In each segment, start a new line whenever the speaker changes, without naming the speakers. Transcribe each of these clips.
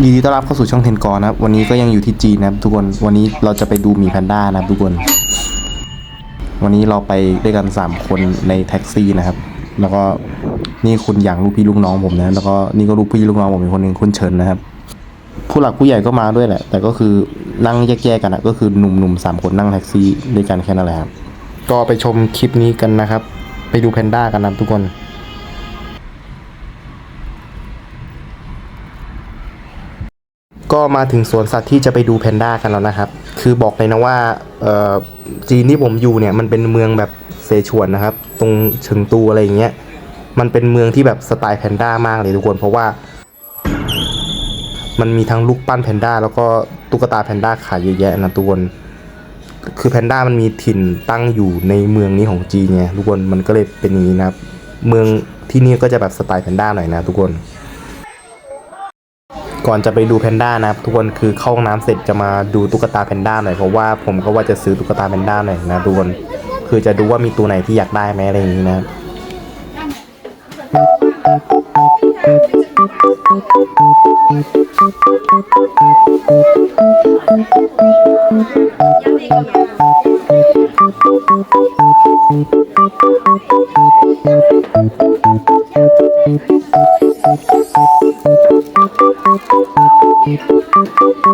ยินดีต้อนรับเข้าสู่ช่องเทนกอนะครับ วันนี้ก็ยังอยู่ที่จีนนะครับทุกคน วันนี้เราจะไปดูหมีแพนด้านะครับทุกคน วันนี้เราไปด้วยกัน 3 คนในแท็กซี่นะครับ แล้วก็นี่คุณอย่างลูกพี่ลูกน้องผมนะ แล้วก็นี่ก็ลูกพี่ลูกน้องผมอีกคนหนึ่งคุณเฉินนะครับ ผู้หลักผู้ใหญ่ก็มาด้วยแหละ แต่ก็คือนั่งแยกๆกันนะก็คือหนุ่มๆสามคนนั่งแท็กซี่ด้วยกันแค่นั้นแหละครับ ก็ไปชมคลิปนี้กันนะครับ ไปดูแพนด้ากันนะทุกคน ก็มาถึงสวนสัตว์ที่จะไปดูแพนด้ากันแล้วนะครับ คือบอกเลยนะว่าจีนที่ผมอยู่เนี่ยมันเป็นเมืองแบบเซฉวนนะครับ ตรงเฉิงตูอะไรอย่างเงี้ย มันเป็นเมืองที่แบบสไตล์แพนด้ามากเลยทุกคน เพราะว่า มันมีทั้งลูกปั้นแพนด้าแล้วก็ตุ๊กตาแพนด้าขายเยอะแยะนะทุกคน คือแพนด้ามันมีถิ่นตั้งอยู่ในเมืองนี้ของจีนไงทุกคน มันก็เลยเป็นอย่างนี้นะครับ เมืองที่นี่ก็จะแบบสไตล์แพนด้าหน่อยนะทุกคน ก่อนจะไปดูแพนด้านะครับทุกคนคือเข้าห้องน้ำเสร็จจะมาดูตุ๊กตาแพนด้าหน่อยเพราะว่าผมก็ว่าจะซื้อตุ๊กตาแพนด้าหน่อยนะทุกคนคือจะดูว่ามีตัวไหนที่อยากได้ไหมอะไรอย่างนี้นะ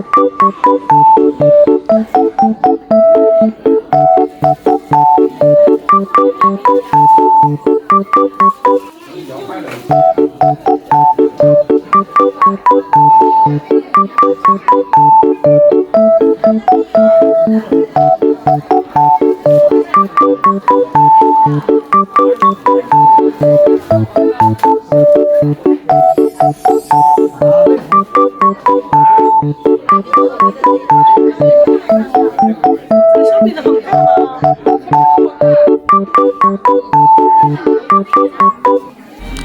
Thank you.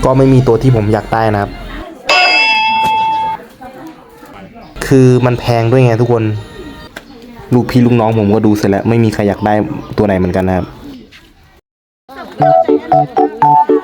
ก็ไม่มีตัวที่ผมอยากได้นะครับ คือมันแพงด้วยไงทุกคน ลูกพี่ลูกน้องผมก็ดูเสร็จแล้ว ไม่มีใครอยากได้ตัวไหนเหมือนกันนะครับ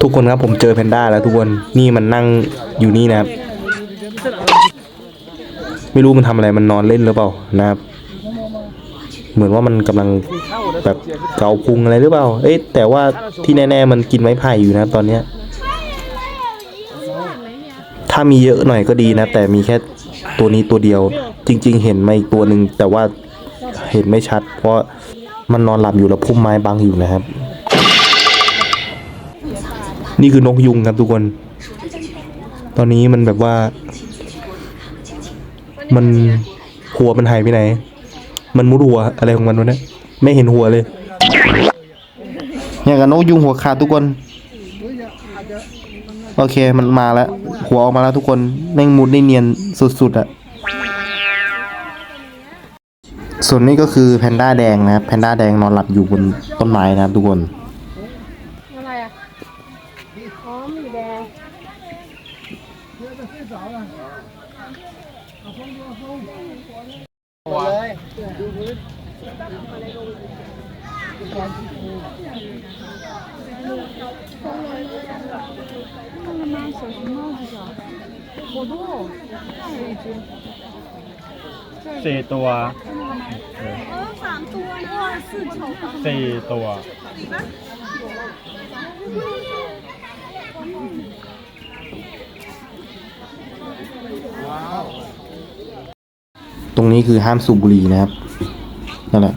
ทุกคนครับผมเจอแพนด้าแล้วทุกคนนี่มันนั่งอยู่นี่นะครับ ไม่รู้มันทำอะไรมันนอนเล่นหรือเปล่านะครับ เหมือนว่ามันกำลังแบบเกาพุงอะไรหรือเปล่า เอ้ยแต่ว่าที่แน่ ๆ มันกินไม้ไผ่อยู่นะตอนเนี้ย ถ้ามีเยอะหน่อยก็ดีนะ แต่มีแค่ตัวนี้ตัวเดียว จริง ๆ เห็นมาอีกตัวหนึ่งแต่ว่าเห็นไม่ชัด เพราะมันนอนหลับอยู่แล้วพุ่มไม้บังอยู่นะครับ นี่คือนกยุงครับทุกคน ตอนนี้มันแบบว่า มันหัวมันหายไปไหน มันมุดหัวอะไรของมันวะเนี่ยไม่เห็นหัวเลยอย่างกับนกยุงหัวขาดทุกคน โอเคมันมาแล้ว หัวออกมาแล้วทุกคนแม่งมุดได้เนียนสุดๆอะส่วนนี้ก็คือแพนด้าแดงนะครับแพนด้าแดงนอนหลับอยู่บนต้นไม้นะครับทุกคน
อะไรอะอ๋อหมีแดง
เลย
看了吗？小熊猫这个，好多哦，那有一只。
สี่ตัว
เออสามตัวว้าสี่丑的。
สี่ตัว
ตรงนี้คือห้ามสูบบุหรี่นะครับ นั่นแหละ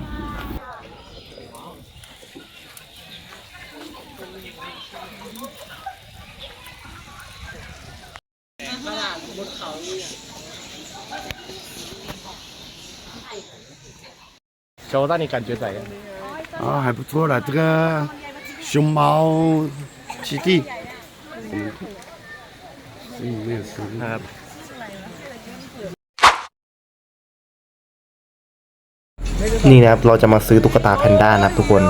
โชว์ด้านนี้感觉怎样
啊，还不错了，这个熊猫基地，嗯，所以没有收入。
นี่นะครับเราจะมาซื้อตุ๊กตาแพนด้านะครับทุกคน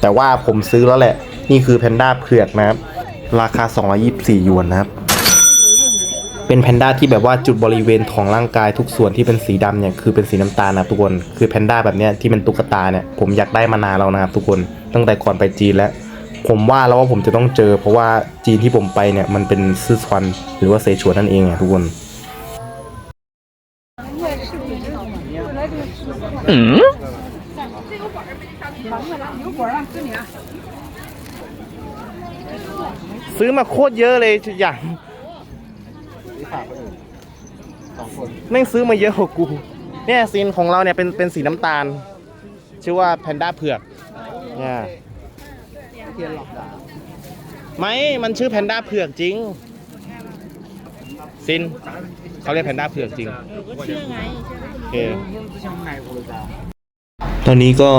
แต่ว่าผมซื้อแล้วแหละ นี่คือแพนด้าเผือกนะครับ ราคา 224 หยวนนะครับ เป็นแพนด้าที่แบบว่าจุดบริเวณของร่างกายทุกส่วนที่เป็นสีดำเนี่ยคือเป็นสีน้ำตาลนะครับทุกคน คือแพนด้าแบบเนี้ยที่เป็นตุ๊กตาเนี่ยผมอยากได้มานานแล้วนะครับทุกคน ตั้งแต่ก่อนไปจีนแล้วผมว่าแล้วว่าผมจะต้องเจอ เพราะว่าจีนที่ผมไปเนี่ยมันเป็นซื่อซวันหรือว่าเซชวนนั่นเองอะทุกคน ซื้อมาโคตรเยอะเลยทุกอย่างแม่งซื้อมาเยอะกว่ากู เนี่ยซีนของเราเนี่ยเป็นเป็นสีน้ำตาล ชื่อว่าแพนด้าเผือกเนี่ยไม่มันชื่อแพนด้าเผือกจริงซินเขาเรียกแพนด้าเผือกจริงโอไง เค ตอนนี้ก็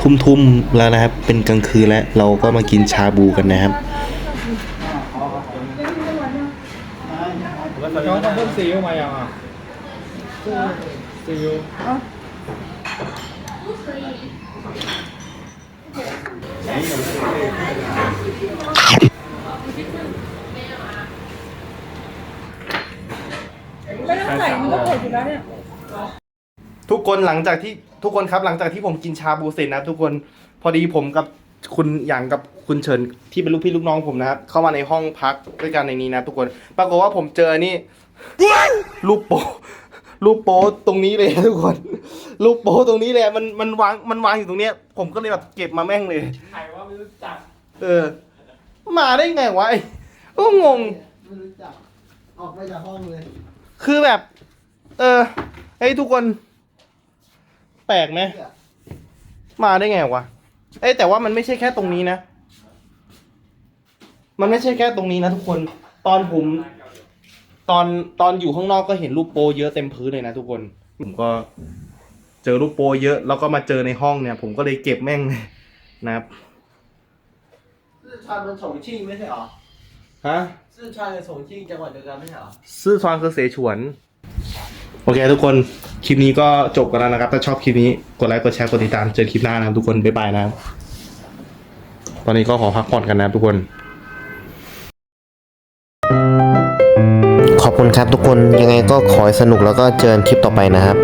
ทุ่มๆแล้วนะครับ เป็นกลางคืนแล้ว เราก็มากินชาบูกันนะครับ
น้องต้องเพิ่มซีอิ๊วมายังอะซีอิ๊ว
ไม่ต้องใส่มันก็หมดอยู่แล้วเนี่ย
ทุกคนหลังจากที่ทุกคนครับหลังจากที่ผมกินชาบูเสร็จนะครับทุกคนพอดีผมกับคุณอย่างกับคุณเฉินที่เป็นลูกพี่ลูกน้องผมนะครับเข้ามาในห้องพักด้วยกันในนี้นะทุกคน ปรากฏว่าผมเจอนี่รูปโปรูปโปตรงนี้เลยทุกคนรูปโปตรงนี้เลยมันมันวางมันวางอยู่ตรงเนี้ย ผมก็เลยแบบเก็บมาแม่งเลย
ใครว่าไม่รู้จัก
เออ มาได้ไงวะไอ้ก็งง
ไม่รู้จักออกไปจากห้องเลย
คือแบบ เออเฮ้ยทุกคน แปลกไหมมาได้ไงวะเอ้แต่ว่ามันไม่ใช่แค่ตรงนี้นะ มันไม่ใช่แค่ตรงนี้นะทุกคน ตอนผม ตอนตอนอยู่ข้างนอกก็เห็นรูปโปเยอะเต็มพื้นเลยนะทุกคน ผมก็เจอรูปโปเยอะ แล้วก็มาเจอในห้องเนี่ย ผมก็เลยเก็บแม่งนะครับ
สื่อชาญเป็นสงชิงไม่ใช่หรอ
ฮะ
ซื่อชาญเป็นสงชิงจังหวัดเดียวกันไม่ใช่หรอ
ซื่อชาญคือเสฉวน โอเคทุกคนคลิปนี้ก็จบกันแล้วนะครับ ถ้าชอบคลิปนี้กดไลค์กดแชร์กดติดตามเจอคลิปหน้านะครับทุกคนบ๊ายบายนะครับตอนนี้ก็ขอพักผ่อนกันนะทุกคนขอบคุณครับทุกคนยังไงก็ขอให้สนุกแล้วก็เจอกันคลิปต่อไปนะครับ